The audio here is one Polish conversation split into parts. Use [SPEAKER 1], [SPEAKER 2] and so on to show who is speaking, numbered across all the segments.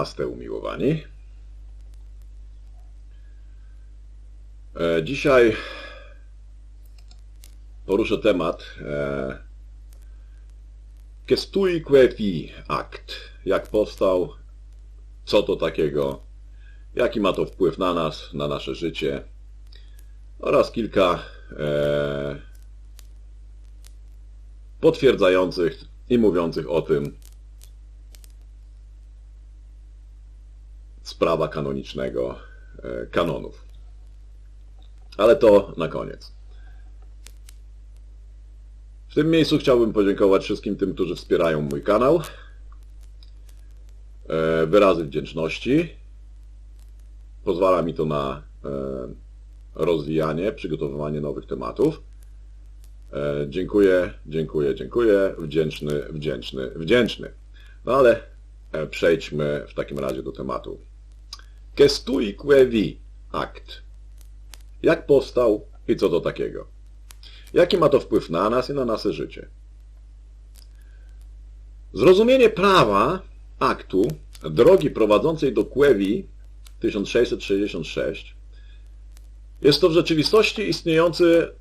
[SPEAKER 1] Namaste umiłowani. E, Dzisiaj poruszę temat e, Kestui Kwepi Akt. Jak powstał, co to takiego, jaki ma to wpływ na nas, na nasze życie oraz kilka e, potwierdzających i mówiących o tym z prawa kanonicznego e, kanonów. Ale to na koniec. W tym miejscu chciałbym podziękować wszystkim tym, którzy wspierają mój kanał. E, Wyrazy wdzięczności. Pozwala mi to na e, rozwijanie, przygotowywanie nowych tematów. Dziękuję, dziękuję, dziękuję. Wdzięczny, wdzięczny, wdzięczny. No ale przejdźmy w takim razie do tematu. Kestui Quevi Akt. Jak powstał i co to takiego? Jaki ma to wpływ na nas i na nasze życie? Zrozumienie prawa aktu drogi prowadzącej do Quevi 1666 jest to w rzeczywistości istniejący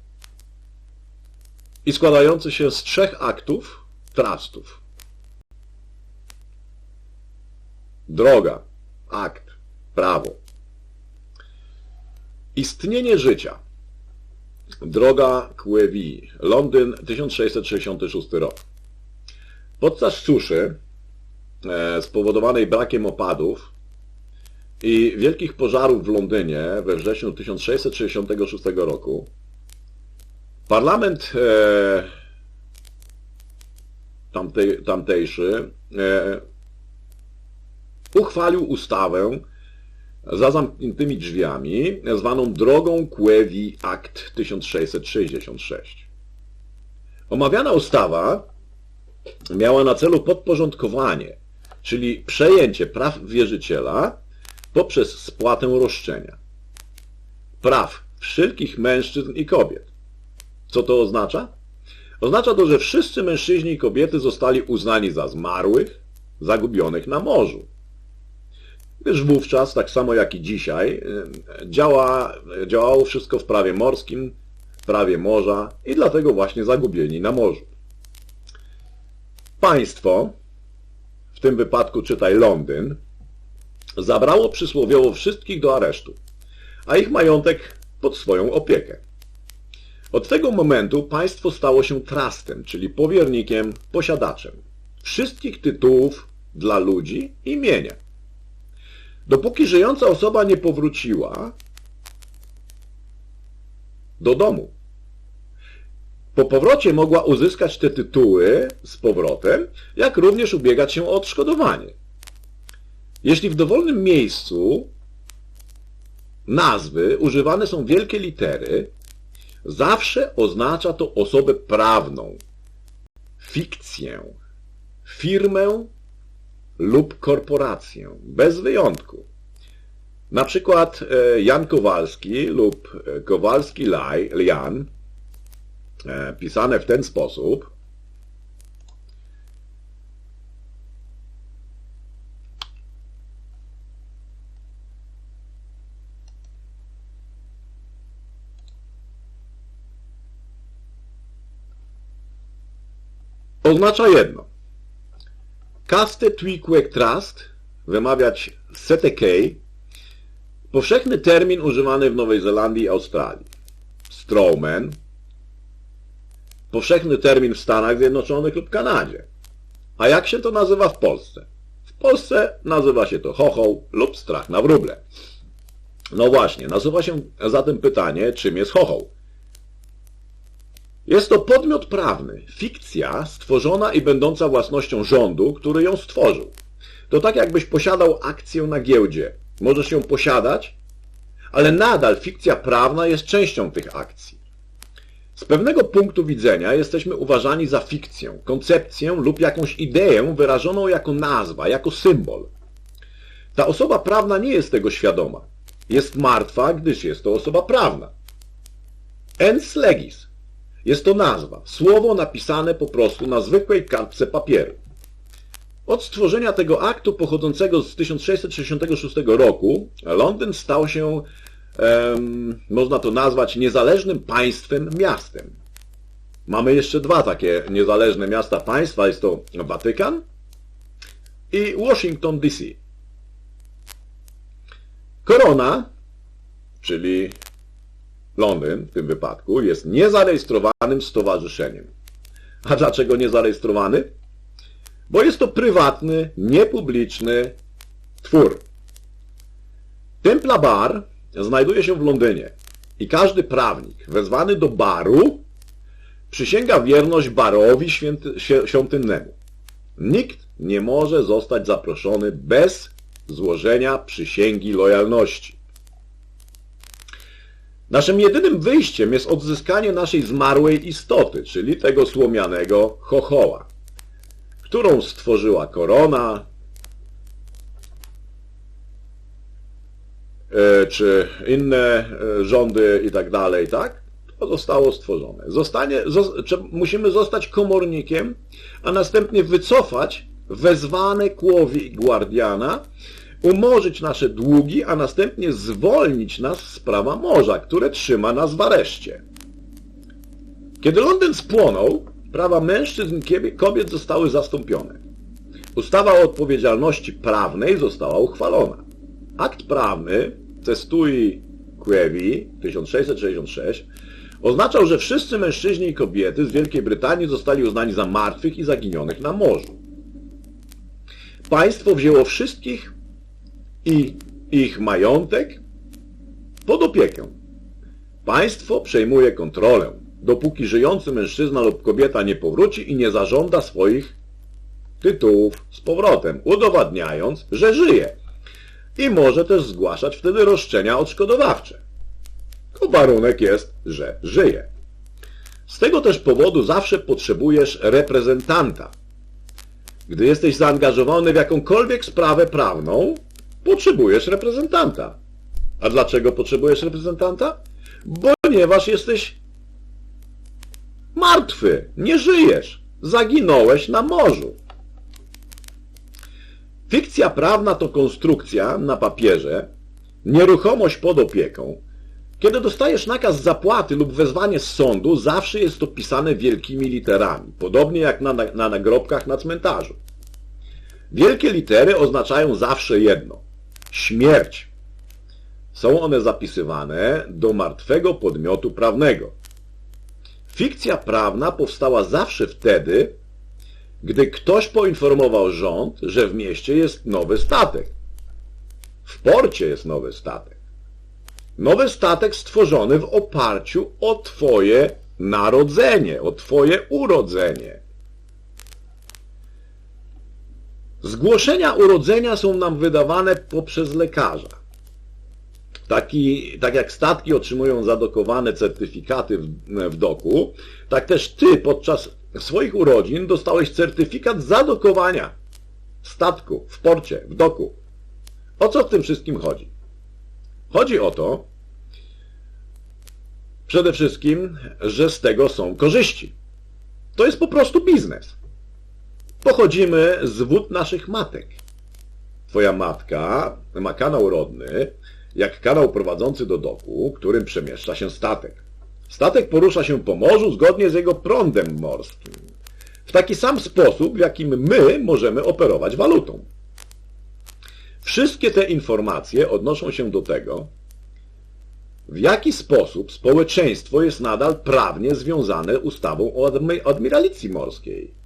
[SPEAKER 1] i składający się z trzech aktów trastów. Droga, akt, prawo. Istnienie życia. Droga Quevi, Londyn, 1666 rok. Podczas suszy e, spowodowanej brakiem opadów i wielkich pożarów w Londynie we wrześniu 1666 roku parlament e, tamtej, tamtejszy e, uchwalił ustawę za zamkniętymi drzwiami, zwaną Drogą Quevi Act 1666. Omawiana ustawa miała na celu podporządkowanie, czyli przejęcie praw wierzyciela poprzez spłatę roszczenia. Praw wszelkich mężczyzn i kobiet. Co to oznacza? Oznacza to, że wszyscy mężczyźni i kobiety zostali uznani za zmarłych, zagubionych na morzu gdyż wówczas, tak samo jak i dzisiaj, działa, działało wszystko w prawie morskim, prawie morza i dlatego właśnie zagubieni na morzu. Państwo, w tym wypadku czytaj Londyn, zabrało przysłowiowo wszystkich do aresztu, a ich majątek pod swoją opiekę. Od tego momentu państwo stało się trustem, czyli powiernikiem, posiadaczem wszystkich tytułów dla ludzi i mienia. Dopóki żyjąca osoba nie powróciła do domu. Po powrocie mogła uzyskać te tytuły z powrotem, jak również ubiegać się o odszkodowanie. Jeśli w dowolnym miejscu nazwy używane są wielkie litery, zawsze oznacza to osobę prawną, fikcję, firmę lub korporację, bez wyjątku. Na przykład e, Jan Kowalski lub e, Kowalski Jan, e, pisane w ten sposób, oznacza jedno. Caste Twiquek Trust, wymawiać CTK, powszechny termin używany w Nowej Zelandii i Australii. Strawman, powszechny termin w Stanach Zjednoczonych lub Kanadzie. A jak się to nazywa w Polsce? W Polsce nazywa się to chochoł lub strach na wróble. No właśnie, nasuwa się zatem pytanie, czym jest chochoł? Jest to podmiot prawny, fikcja stworzona i będąca własnością rządu, który ją stworzył. To tak jakbyś posiadał akcję na giełdzie. Możesz ją posiadać, ale nadal fikcja prawna jest częścią tych akcji. Z pewnego punktu widzenia jesteśmy uważani za fikcję, koncepcję lub jakąś ideę wyrażoną jako nazwa, jako symbol. Ta osoba prawna nie jest tego świadoma. Jest martwa, gdyż jest to osoba prawna. Ens legis jest to nazwa, słowo napisane po prostu na zwykłej kartce papieru. Od stworzenia tego aktu pochodzącego z 1666 roku Londyn stał się, można to nazwać, niezależnym państwem miastem. Mamy jeszcze dwa takie niezależne miasta państwa, jest to Watykan i Washington DC. Korona, czyli Londyn w tym wypadku, jest niezarejestrowanym stowarzyszeniem. A dlaczego niezarejestrowany? Bo jest to prywatny, niepubliczny twór. Templa Bar znajduje się w Londynie i każdy prawnik wezwany do baru przysięga wierność barowi święty, świątynnemu. Nikt nie może zostać zaproszony bez złożenia przysięgi lojalności. Naszym jedynym wyjściem jest odzyskanie naszej zmarłej istoty, czyli tego słomianego chochoła, którą stworzyła korona, e, czy inne e, rządy i tak dalej, tak? To zostało stworzone. Zostanie, musimy zostać komornikiem, a następnie wycofać wezwane kłowi Guardiana, umorzyć nasze długi, a następnie zwolnić nas z prawa morza, które trzyma nas w areszcie. Kiedy Londyn spłonął, prawa mężczyzn i kobiet zostały zastąpione. Ustawa o odpowiedzialności prawnej została uchwalona. Akt prawny Cestui Quevi 1666 oznaczał, że wszyscy mężczyźni i kobiety z Wielkiej Brytanii zostali uznani za martwych i zaginionych na morzu. Państwo wzięło wszystkich i ich majątek pod opiekę. Państwo przejmuje kontrolę, dopóki żyjący mężczyzna lub kobieta nie powróci i nie zażąda swoich tytułów z powrotem, udowadniając, że żyje. I może też zgłaszać wtedy roszczenia odszkodowawcze. To warunek jest, że żyje. Z tego też powodu zawsze potrzebujesz reprezentanta. Gdy jesteś zaangażowany w jakąkolwiek sprawę prawną, potrzebujesz reprezentanta. A dlaczego potrzebujesz reprezentanta? Ponieważ jesteś martwy, nie żyjesz, zaginąłeś na morzu. Fikcja prawna to konstrukcja na papierze, nieruchomość pod opieką. Kiedy dostajesz nakaz zapłaty lub wezwanie z sądu, zawsze jest to pisane wielkimi literami, podobnie jak na, na nagrobkach na cmentarzu. Wielkie litery oznaczają zawsze jedno śmierć. Są one zapisywane do martwego podmiotu prawnego. Fikcja prawna powstała zawsze wtedy, gdy ktoś poinformował rząd, że w mieście jest nowy statek. W porcie jest nowy statek. Nowy statek stworzony w oparciu o Twoje narodzenie, o Twoje urodzenie. Zgłoszenia urodzenia są nam wydawane poprzez lekarza. Taki, tak jak statki otrzymują zadokowane certyfikaty w, w doku, tak też ty podczas swoich urodzin dostałeś certyfikat zadokowania statku w porcie, w doku. O co w tym wszystkim chodzi? Chodzi o to, przede wszystkim, że z tego są korzyści. To jest po prostu biznes. Pochodzimy z wód naszych matek. Twoja matka ma kanał rodny, jak kanał prowadzący do doku, którym przemieszcza się statek. Statek porusza się po morzu zgodnie z jego prądem morskim. W taki sam sposób, w jakim my możemy operować walutą. Wszystkie te informacje odnoszą się do tego, w jaki sposób społeczeństwo jest nadal prawnie związane ustawą o admiralicji morskiej.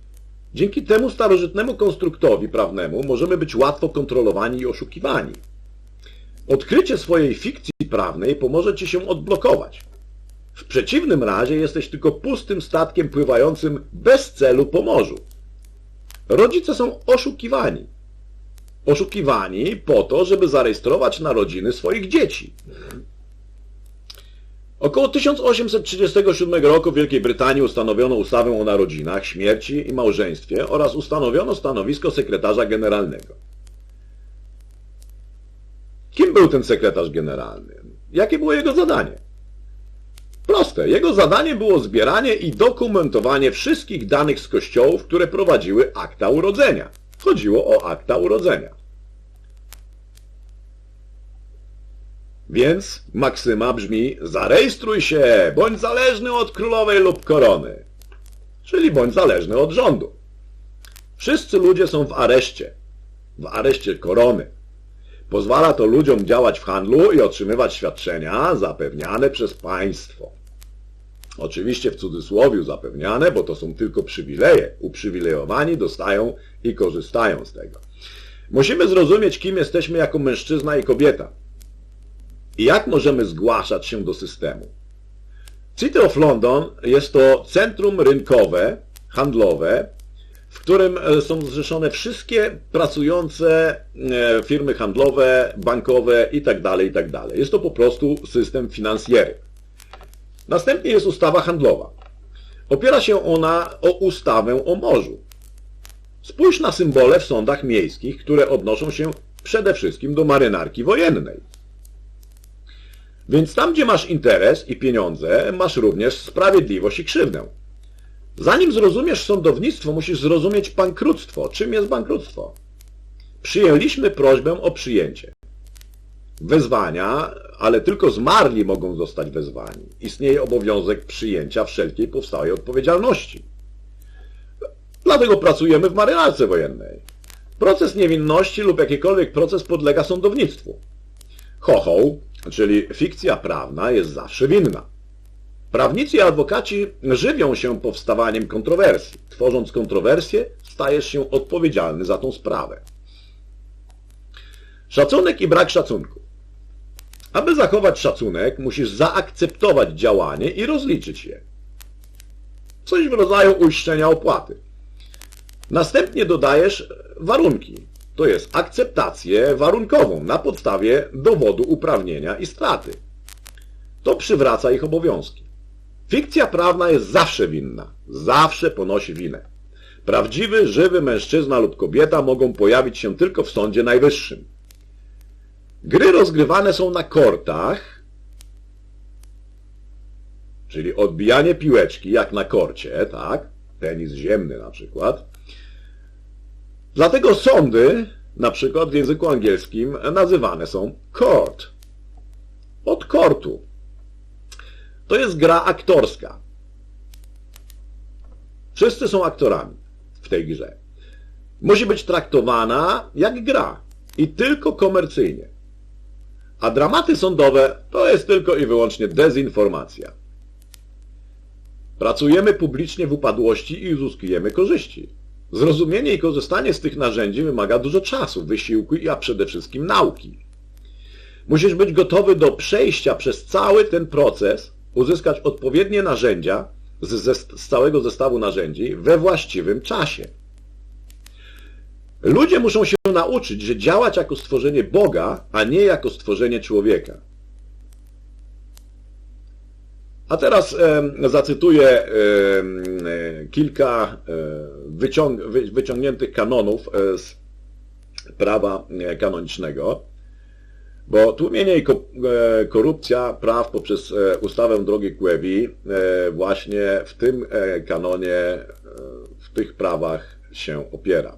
[SPEAKER 1] Dzięki temu starożytnemu konstruktowi prawnemu możemy być łatwo kontrolowani i oszukiwani. Odkrycie swojej fikcji prawnej pomoże Ci się odblokować. W przeciwnym razie jesteś tylko pustym statkiem pływającym bez celu po morzu. Rodzice są oszukiwani. Oszukiwani po to, żeby zarejestrować narodziny swoich dzieci. Około 1837 roku w Wielkiej Brytanii ustanowiono ustawę o narodzinach, śmierci i małżeństwie oraz ustanowiono stanowisko sekretarza generalnego. Kim był ten sekretarz generalny? Jakie było jego zadanie? Proste. Jego zadanie było zbieranie i dokumentowanie wszystkich danych z kościołów, które prowadziły akta urodzenia. Chodziło o akta urodzenia. Więc maksyma brzmi zarejestruj się, bądź zależny od królowej lub korony, czyli bądź zależny od rządu. Wszyscy ludzie są w areszcie, w areszcie korony. Pozwala to ludziom działać w handlu i otrzymywać świadczenia zapewniane przez państwo. Oczywiście w cudzysłowie zapewniane, bo to są tylko przywileje. Uprzywilejowani dostają i korzystają z tego. Musimy zrozumieć, kim jesteśmy jako mężczyzna i kobieta. Jak możemy zgłaszać się do systemu? City of London jest to centrum rynkowe, handlowe, w którym e, są zrzeszone wszystkie pracujące e, firmy handlowe, bankowe itd. itd. Jest to po prostu system finansjery. Następnie jest ustawa handlowa. Opiera się ona o ustawę o morzu. Spójrz na symbole w sądach miejskich, które odnoszą się przede wszystkim do marynarki wojennej. Więc tam, gdzie masz interes i pieniądze, masz również sprawiedliwość i krzywdę. Zanim zrozumiesz sądownictwo, musisz zrozumieć bankructwo. Czym jest bankructwo? Przyjęliśmy prośbę o przyjęcie. Wezwania, ale tylko zmarli mogą zostać wezwani. Istnieje obowiązek przyjęcia wszelkiej powstałej odpowiedzialności. Dlatego pracujemy w marynarce wojennej. Proces niewinności lub jakikolwiek proces podlega sądownictwu. Chochoł, czyli fikcja prawna, jest zawsze winna. Prawnicy i adwokaci żywią się powstawaniem kontrowersji. Tworząc kontrowersję, stajesz się odpowiedzialny za tą sprawę. Szacunek i brak szacunku. Aby zachować szacunek, musisz zaakceptować działanie i rozliczyć je. Coś w rodzaju uiszczenia opłaty. Następnie dodajesz warunki, to jest akceptację warunkową na podstawie dowodu uprawnienia i straty. To przywraca ich obowiązki. Fikcja prawna jest zawsze winna, zawsze ponosi winę. Prawdziwy, żywy mężczyzna lub kobieta mogą pojawić się tylko w Sądzie Najwyższym. Gry rozgrywane są na kortach, czyli odbijanie piłeczki, jak na korcie, tak? Tenis ziemny na przykład. Dlatego sądy, na przykład w języku angielskim, nazywane są court. Od kortu. To jest gra aktorska. Wszyscy są aktorami w tej grze. Musi być traktowana jak gra i tylko komercyjnie. A dramaty sądowe to jest tylko i wyłącznie dezinformacja. Pracujemy publicznie w upadłości i uzyskujemy korzyści. Zrozumienie i korzystanie z tych narzędzi wymaga dużo czasu, wysiłku, a przede wszystkim nauki. Musisz być gotowy do przejścia przez cały ten proces, uzyskać odpowiednie narzędzia z, z całego zestawu narzędzi we właściwym czasie. Ludzie muszą się nauczyć, że działać jako stworzenie Boga, a nie jako stworzenie człowieka. A teraz zacytuję e, kilka e, wyciąg wyciągniętych kanonów e, z prawa kanonicznego, bo tłumienie i korupcja praw poprzez ustawę drogi Kłewi właśnie w tym kanonie, w tych prawach się opiera.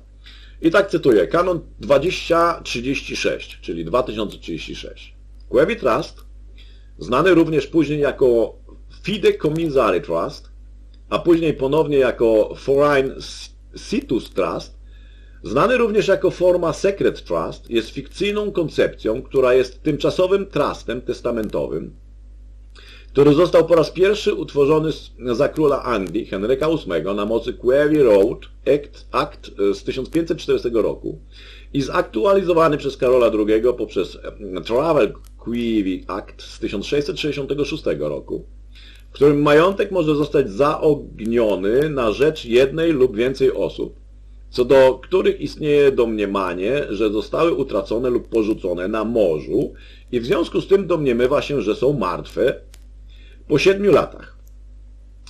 [SPEAKER 1] I tak cytuję, kanon 2036, czyli 2036. Kłewi Trust, znany również później jako Fide Commissary Trust, a później ponownie jako Foreign Situs Trust, znany również jako forma Secret Trust, jest fikcyjną koncepcją, która jest tymczasowym trustem testamentowym, który został po raz pierwszy utworzony za króla Anglii, Henryka VIII, na mocy Query Road Act, Act z 1540 roku i zaktualizowany przez Karola II poprzez Travel Query Act z 1666 roku którym majątek może zostać zaogniony na rzecz jednej lub więcej osób, co do których istnieje domniemanie, że zostały utracone lub porzucone na morzu i w związku z tym domniemywa się, że są martwe po siedmiu latach.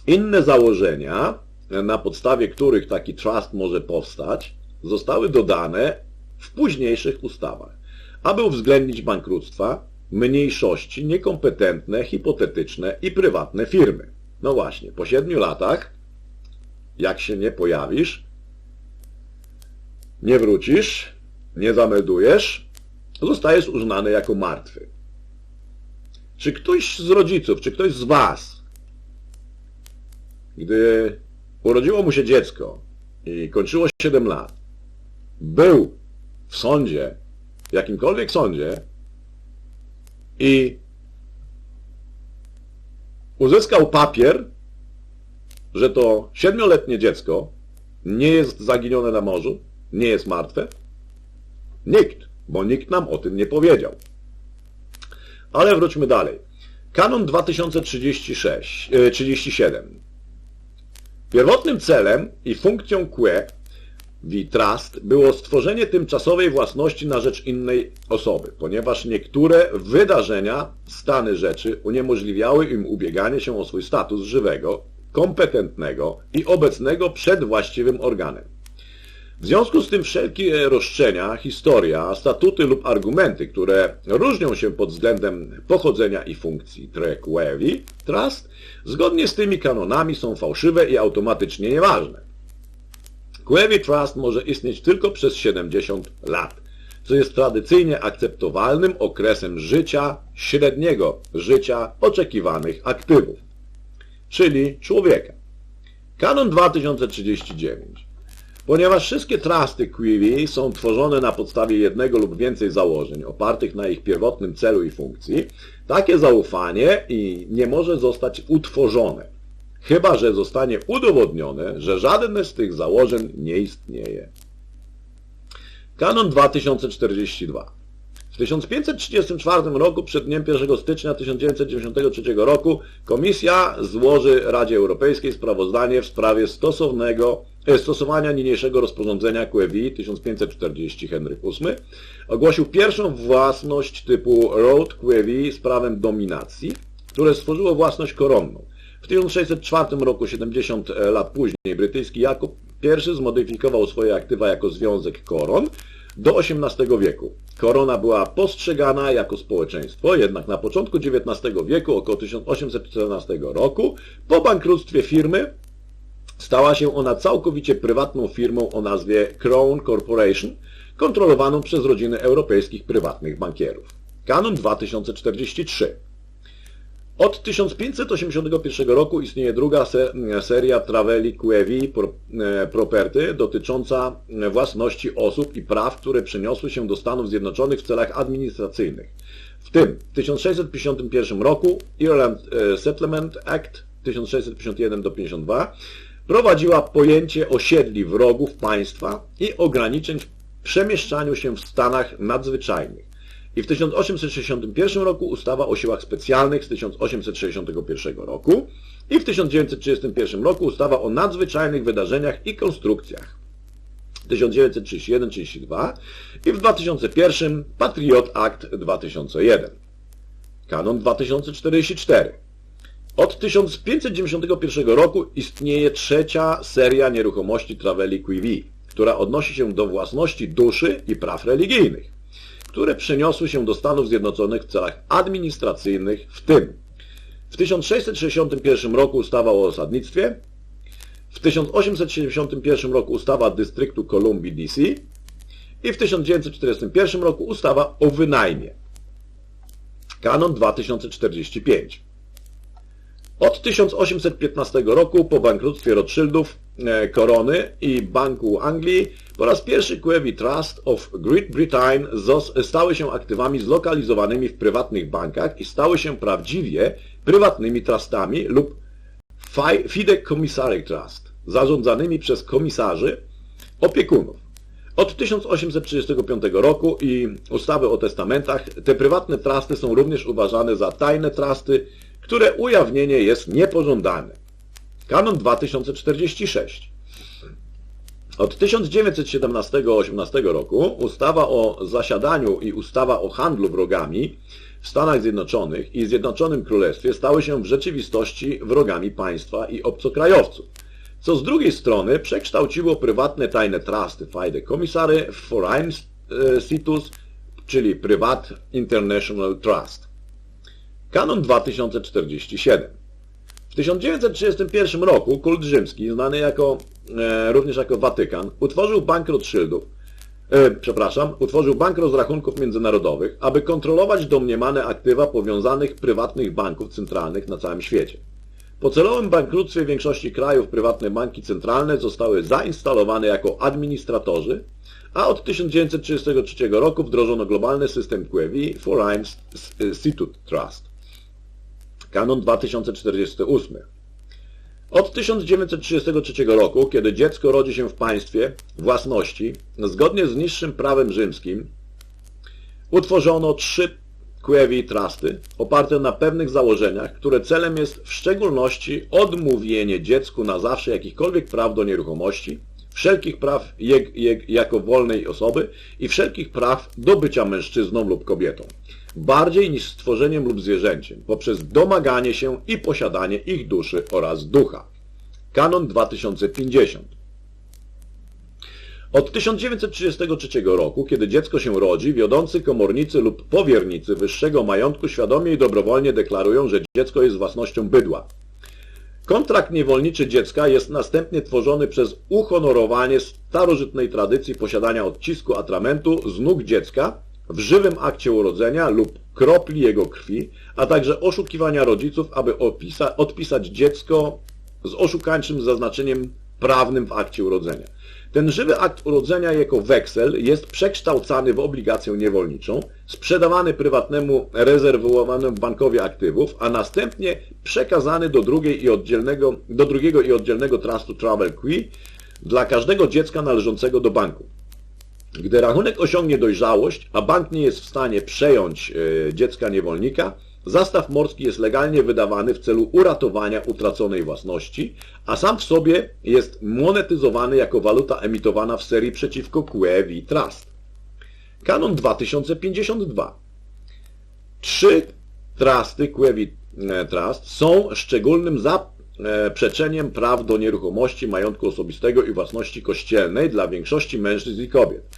[SPEAKER 1] Inne założenia, na podstawie których taki trust może powstać, zostały dodane w późniejszych ustawach, aby uwzględnić bankructwa, mniejszości, niekompetentne, hipotetyczne i prywatne firmy. No właśnie, po siedmiu latach, jak się nie pojawisz, nie wrócisz, nie zameldujesz, zostajesz uznany jako martwy. Czy ktoś z rodziców, czy ktoś z Was, gdy urodziło mu się dziecko i kończyło 7 lat, był w sądzie, w jakimkolwiek sądzie i uzyskał papier, że to siedmioletnie dziecko nie jest zaginione na morzu, nie jest martwe? Nikt, bo nikt nam o tym nie powiedział. Ale wróćmy dalej. Kanon 2036, 37. Pierwotnym celem i funkcją QE V-Trust było stworzenie tymczasowej własności na rzecz innej osoby, ponieważ niektóre wydarzenia, stany rzeczy uniemożliwiały im ubieganie się o swój status żywego, kompetentnego i obecnego przed właściwym organem. W związku z tym wszelkie roszczenia, historia, statuty lub argumenty, które różnią się pod względem pochodzenia i funkcji Trequevi Trust, zgodnie z tymi kanonami są fałszywe i automatycznie nieważne. Quevi Trust może istnieć tylko przez 70 lat, co jest tradycyjnie akceptowalnym okresem życia, średniego życia oczekiwanych aktywów, czyli człowieka. Kanon 2039 Ponieważ wszystkie trusty Quivi są tworzone na podstawie jednego lub więcej założeń opartych na ich pierwotnym celu i funkcji, takie zaufanie i nie może zostać utworzone, chyba że zostanie udowodnione, że żadne z tych założeń nie istnieje. Kanon 2042 w 1534 roku, przed dniem 1 stycznia 1993 roku, Komisja złoży Radzie Europejskiej sprawozdanie w sprawie stosownego, e, stosowania niniejszego rozporządzenia QEV 1540 Henryk VIII. Ogłosił pierwszą własność typu Road QEV z prawem dominacji, które stworzyło własność koronną. W 1604 roku, 70 lat później, brytyjski Jakub I zmodyfikował swoje aktywa jako związek koron, do XVIII wieku. Korona była postrzegana jako społeczeństwo, jednak na początku XIX wieku, około 1814 roku, po bankructwie firmy, stała się ona całkowicie prywatną firmą o nazwie Crown Corporation, kontrolowaną przez rodziny europejskich prywatnych bankierów. Kanon 2043 od 1581 roku istnieje druga seria Traveli Quevi e, Property dotycząca własności osób i praw, które przeniosły się do Stanów Zjednoczonych w celach administracyjnych. W tym w 1651 roku Ireland e, Settlement Act 1651 do 52 prowadziła pojęcie osiedli wrogów państwa i ograniczeń w przemieszczaniu się w stanach nadzwyczajnych. I w 1861 roku ustawa o siłach specjalnych z 1861 roku i w 1931 roku ustawa o nadzwyczajnych wydarzeniach i konstrukcjach. 1931-32 i w 2001 Patriot Act 2001. Kanon 2044. Od 1591 roku istnieje trzecia seria nieruchomości Traveli Quivi, która odnosi się do własności duszy i praw religijnych które przeniosły się do Stanów Zjednoczonych w celach administracyjnych, w tym w 1661 roku ustawa o osadnictwie, w 1871 roku ustawa Dystryktu Kolumbii DC i w 1941 roku ustawa o wynajmie. Kanon 2045. Od 1815 roku po bankructwie Rothschildów, Korony i Banku Anglii po raz pierwszy Quevi Trust of Great Britain stały się aktywami zlokalizowanymi w prywatnych bankach i stały się prawdziwie prywatnymi trustami lub Commissary Trust, zarządzanymi przez komisarzy opiekunów. Od 1835 roku i ustawy o testamentach te prywatne trusty są również uważane za tajne trusty, które ujawnienie jest niepożądane. Kanon 2046 od 1917-18 roku ustawa o zasiadaniu i ustawa o handlu wrogami w Stanach Zjednoczonych i Zjednoczonym Królestwie stały się w rzeczywistości wrogami państwa i obcokrajowców, co z drugiej strony przekształciło prywatne tajne trusty Fajde Komisary w Foreign Situs, czyli Privat International Trust. Kanon 2047 w 1931 roku kult rzymski, znany jako, e, również jako Watykan, utworzył bank Rothschildów, e, przepraszam, utworzył Bank Rozrachunków Międzynarodowych, aby kontrolować domniemane aktywa powiązanych prywatnych banków centralnych na całym świecie. Po celowym bankructwie większości krajów prywatne banki centralne zostały zainstalowane jako administratorzy, a od 1933 roku wdrożono globalny system QEV Foreign Institute Trust. Kanon 2048. Od 1933 roku, kiedy dziecko rodzi się w państwie własności, zgodnie z niższym prawem rzymskim, utworzono trzy QEV Trusty oparte na pewnych założeniach, które celem jest w szczególności odmówienie dziecku na zawsze jakichkolwiek praw do nieruchomości, wszelkich praw je, jako wolnej osoby i wszelkich praw do bycia mężczyzną lub kobietą, bardziej niż stworzeniem lub zwierzęciem, poprzez domaganie się i posiadanie ich duszy oraz ducha. Kanon 2050 od 1933 roku, kiedy dziecko się rodzi, wiodący komornicy lub powiernicy wyższego majątku świadomie i dobrowolnie deklarują, że dziecko jest własnością bydła. Kontrakt niewolniczy dziecka jest następnie tworzony przez uhonorowanie starożytnej tradycji posiadania odcisku atramentu z nóg dziecka w żywym akcie urodzenia lub kropli jego krwi, a także oszukiwania rodziców, aby opisa, odpisać dziecko z oszukańczym zaznaczeniem prawnym w akcie urodzenia. Ten żywy akt urodzenia jako weksel jest przekształcany w obligację niewolniczą, sprzedawany prywatnemu rezerwowanemu bankowi aktywów, a następnie przekazany do, drugiej i oddzielnego, do drugiego i oddzielnego trustu Travel Quay dla każdego dziecka należącego do banku. Gdy rachunek osiągnie dojrzałość, a bank nie jest w stanie przejąć e, dziecka niewolnika, Zastaw morski jest legalnie wydawany w celu uratowania utraconej własności, a sam w sobie jest monetyzowany jako waluta emitowana w serii przeciwko QEV Trust. Kanon 2052. Trzy trusty QEV Trust są szczególnym zaprzeczeniem praw do nieruchomości, majątku osobistego i własności kościelnej dla większości mężczyzn i kobiet,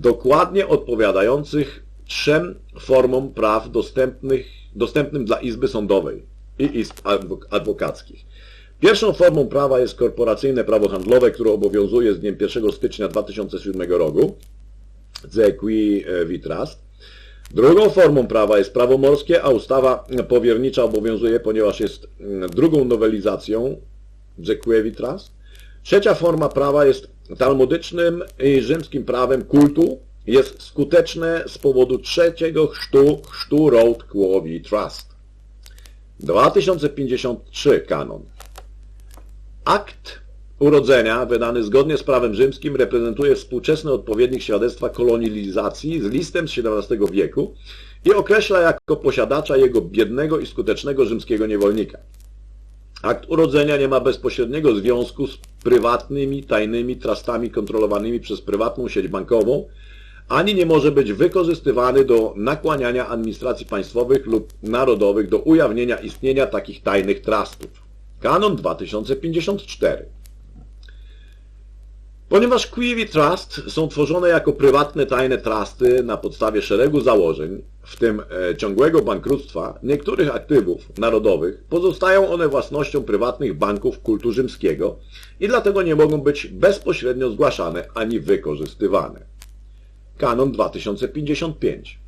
[SPEAKER 1] dokładnie odpowiadających trzem formom praw dostępnych, dostępnym dla Izby Sądowej i Izb Adwokackich. Pierwszą formą prawa jest korporacyjne prawo handlowe, które obowiązuje z dniem 1 stycznia 2007 roku, The Qui. Drugą formą prawa jest prawo morskie, a ustawa powiernicza obowiązuje, ponieważ jest mm, drugą nowelizacją Qui Trust. Trzecia forma prawa jest talmudycznym i rzymskim prawem kultu, jest skuteczne z powodu trzeciego chrztu, chrztu Road Quovi Trust. 2053 kanon. Akt urodzenia, wydany zgodnie z prawem rzymskim, reprezentuje współczesny odpowiednik świadectwa kolonializacji z listem z XVII wieku i określa jako posiadacza jego biednego i skutecznego rzymskiego niewolnika. Akt urodzenia nie ma bezpośredniego związku z prywatnymi, tajnymi trustami kontrolowanymi przez prywatną sieć bankową, ani nie może być wykorzystywany do nakłaniania administracji państwowych lub narodowych do ujawnienia istnienia takich tajnych trustów. Kanon 2054 Ponieważ Quivi Trust są tworzone jako prywatne tajne trusty na podstawie szeregu założeń, w tym e, ciągłego bankructwa niektórych aktywów narodowych, pozostają one własnością prywatnych banków kultu rzymskiego i dlatego nie mogą być bezpośrednio zgłaszane ani wykorzystywane. Kanon 2055.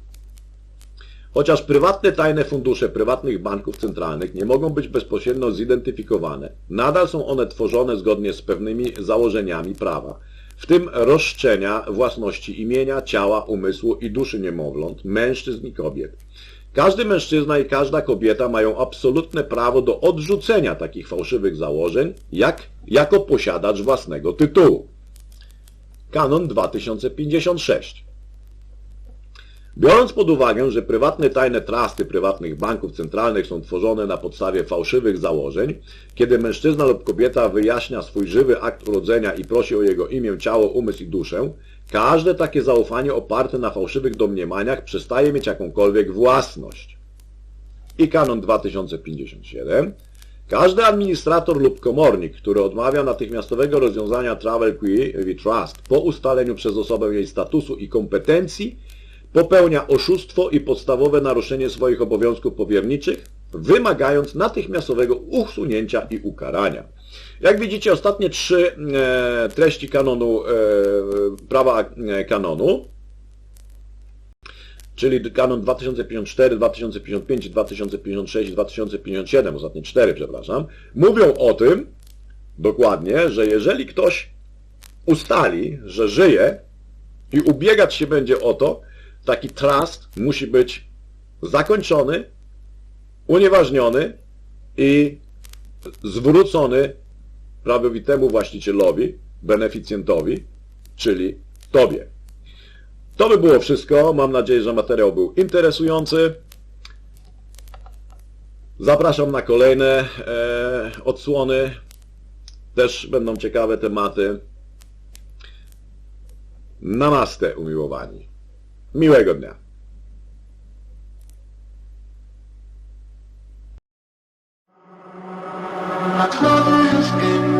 [SPEAKER 1] Chociaż prywatne tajne fundusze prywatnych banków centralnych nie mogą być bezpośrednio zidentyfikowane, nadal są one tworzone zgodnie z pewnymi założeniami prawa, w tym roszczenia własności imienia, ciała, umysłu i duszy niemowląt, mężczyzn i kobiet. Każdy mężczyzna i każda kobieta mają absolutne prawo do odrzucenia takich fałszywych założeń, jak jako posiadacz własnego tytułu. Kanon 2056. Biorąc pod uwagę, że prywatne tajne trusty prywatnych banków centralnych są tworzone na podstawie fałszywych założeń, kiedy mężczyzna lub kobieta wyjaśnia swój żywy akt urodzenia i prosi o jego imię, ciało, umysł i duszę, każde takie zaufanie oparte na fałszywych domniemaniach przestaje mieć jakąkolwiek własność. I kanon 2057 każdy administrator lub komornik, który odmawia natychmiastowego rozwiązania Travel Query Trust po ustaleniu przez osobę jej statusu i kompetencji, popełnia oszustwo i podstawowe naruszenie swoich obowiązków powierniczych, wymagając natychmiastowego usunięcia i ukarania. Jak widzicie, ostatnie trzy e, treści kanonu, e, prawa e, kanonu, czyli kanon 2054, 2055, 2056 i 2057, ostatnie cztery, przepraszam, mówią o tym dokładnie, że jeżeli ktoś ustali, że żyje i ubiegać się będzie o to, taki trust musi być zakończony, unieważniony i zwrócony prawowitemu właścicielowi, beneficjentowi, czyli Tobie. To by było wszystko. Mam nadzieję, że materiał był interesujący. Zapraszam na kolejne e, odsłony. Też będą ciekawe tematy. Namaste, umiłowani. Miłego dnia.
[SPEAKER 2] Clothes in.